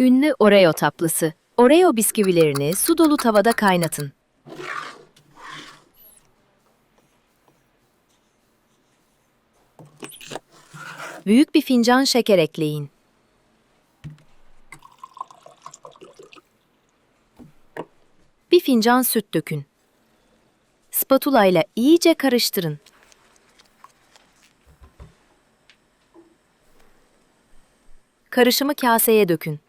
Ünlü Oreo tatlısı. Oreo bisküvilerini su dolu tavada kaynatın. Büyük bir fincan şeker ekleyin. Bir fincan süt dökün. Spatula ile iyice karıştırın. Karışımı kaseye dökün.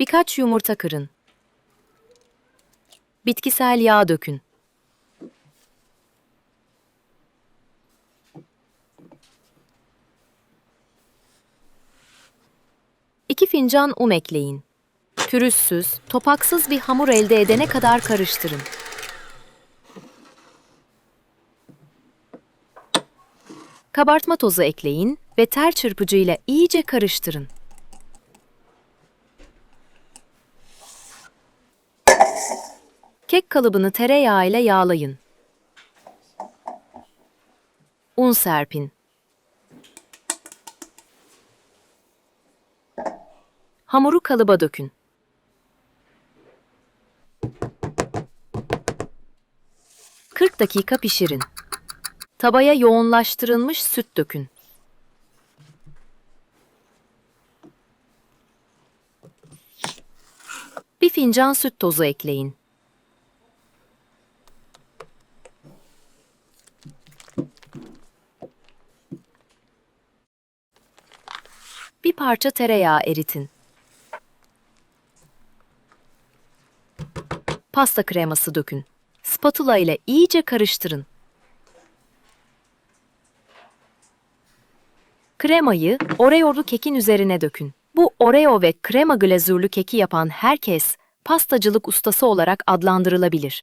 Birkaç yumurta kırın. Bitkisel yağ dökün. İki fincan un ekleyin. Pürüzsüz, topaksız bir hamur elde edene kadar karıştırın. Kabartma tozu ekleyin ve tel çırpıcıyla iyice karıştırın. Kek kalıbını tereyağıyla yağlayın. Un serpin. Hamuru kalıba dökün. Kırk dakika pişirin. Tabaya yoğunlaştırılmış süt dökün. Bir fincan süt tozu ekleyin. Bir parça tereyağı eritin. Pasta kreması dökün. Spatula ile iyice karıştırın. Kremayı Oreo'lu kekin üzerine dökün. Bu Oreo ve krema glazürlü keki yapan herkes pastacılık ustası olarak adlandırılabilir.